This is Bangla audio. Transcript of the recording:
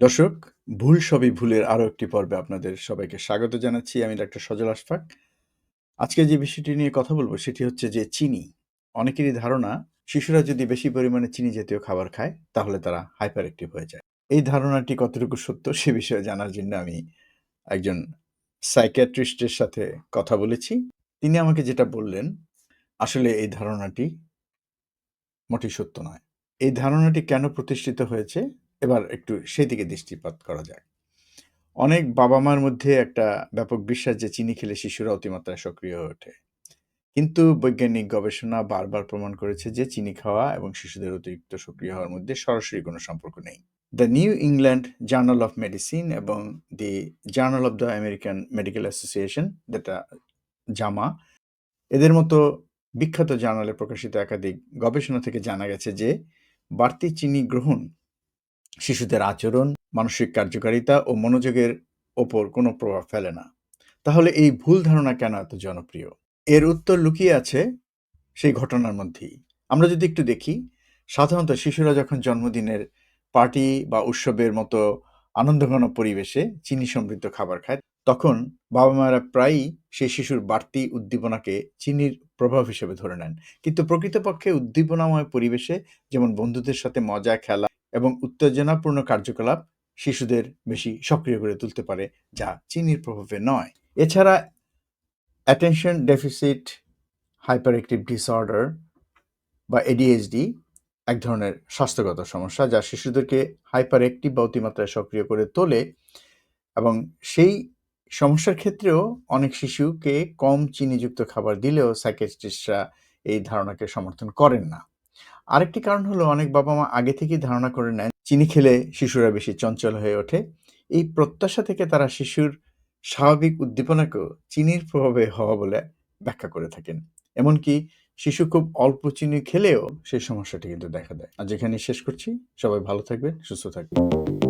দর্শক, ভুল সবই ভুলের আরও একটি পর্বে আপনাদের সবাইকে স্বাগত জানাচ্ছি। আমি ডাক্তার সজল আশফাক। আজকে যে বিষয়টি নিয়ে কথা বলব সেটি হচ্ছে যে চিনি। অনেকেরই ধারণা শিশুরা যদি বেশি পরিমাণে চিনি জাতীয় খাবার খায়, তাহলে তারা হাইপার অ্যাক্টিভ হয়ে যায়। এই ধারণাটি কতটুকু সত্য সে বিষয়ে জানার জন্য আমি একজন সাইকিয়াট্রিস্ট এর সাথে কথা বলেছি। তিনি আমাকে যেটা বললেন, আসলে এই ধারণাটি মোটেই সত্য নয়। এই ধারণাটি কেন প্রতিষ্ঠিত হয়েছে, এবার একটু সেদিকে দৃষ্টিপাত করা যাক। অনেক বাবা-মার মধ্যে একটা ব্যাপক বিশ্বাস যে চিনি খেলে শিশুরা অতিমাত্রায় সক্রিয় হয়ে ওঠে। কিন্তু বৈজ্ঞানিক গবেষণা বারবার প্রমাণ করেছে যে চিনি খাওয়া এবং শিশুদের অতিরিক্ত সক্রিয় হওয়ার মধ্যে সরাসরি কোনো সম্পর্ক নেই। The New England journal of medicine এবং the journal of the American medical association যেটা জামা এদের মতো বিখ্যাত জার্নালে প্রকাশিত একাধিক গবেষণা থেকে জানা গেছে যে বাড়তি চিনি গ্রহণ শিশুদের আচরণ, মানসিক কার্যকারিতা ও মনোযোগের ওপর কোনো প্রভাব ফেলে না। তাহলে এই ভুল ধারণা কেন এত জনপ্রিয়? এর উত্তর লুকিয়ে আছে সেই ঘটনার মধ্যেই। আমরা যদি একটু দেখি, সাধারণত শিশুরা যখন জন্মদিনের পার্টি বা উৎসবের মতো আনন্দঘন পরিবেশে চিনি সমৃদ্ধ খাবার খায়, তখন বাবা-মায়েরা প্রায়ই সেই শিশুর বাড়তি উদ্দীপনাকে চিনির প্রভাব হিসেবে ধরে নেন। কিন্তু প্রকৃতপক্ষে উদ্দীপনাময় পরিবেশে যেমন বন্ধুদের সাথে মজা, খেলা এবং উত্তেজনাপূর্ণ কার্যকলাপ শিশুদের বেশি সক্রিয় করে তুলতে পারে, যা চিনির প্রভাবে নয়। এছাড়া অ্যাটেনশন ডেফিসিট হাইপার ডিসঅর্ডার বা এডিএইচডি এক ধরনের স্বাস্থ্যগত সমস্যা যা শিশুদেরকে হাইপার বা অতিমাত্রায় সক্রিয় করে তোলে এবং সেই সমস্যার ক্ষেত্রেও অনেক শিশুকে কম চিনিযুক্ত খাবার দিলেও সাইকিয়াট্রিস্টরা এই ধারণাকে সমর্থন করেন না। আরেকটি কারণ হলো অনেক বাবা-মা আগে থেকেই ধারণা করে নেন, চিনি খেলে শিশুরা বেশি চঞ্চল হয়ে ওঠে। এই প্রত্যাশা থেকে তারা শিশুর স্বাভাবিক উদ্দীপনাকেও চিনির প্রভাবে হওয়া বলে ব্যাখ্যা করে থাকেন। এমনকি শিশু খুব অল্প চিনি খেলেও সেই সমস্যাটি কিন্তু দেখা দেয়। আর যেখানে শেষ করছি। সবাই ভালো থাকবেন, সুস্থ থাকবেন।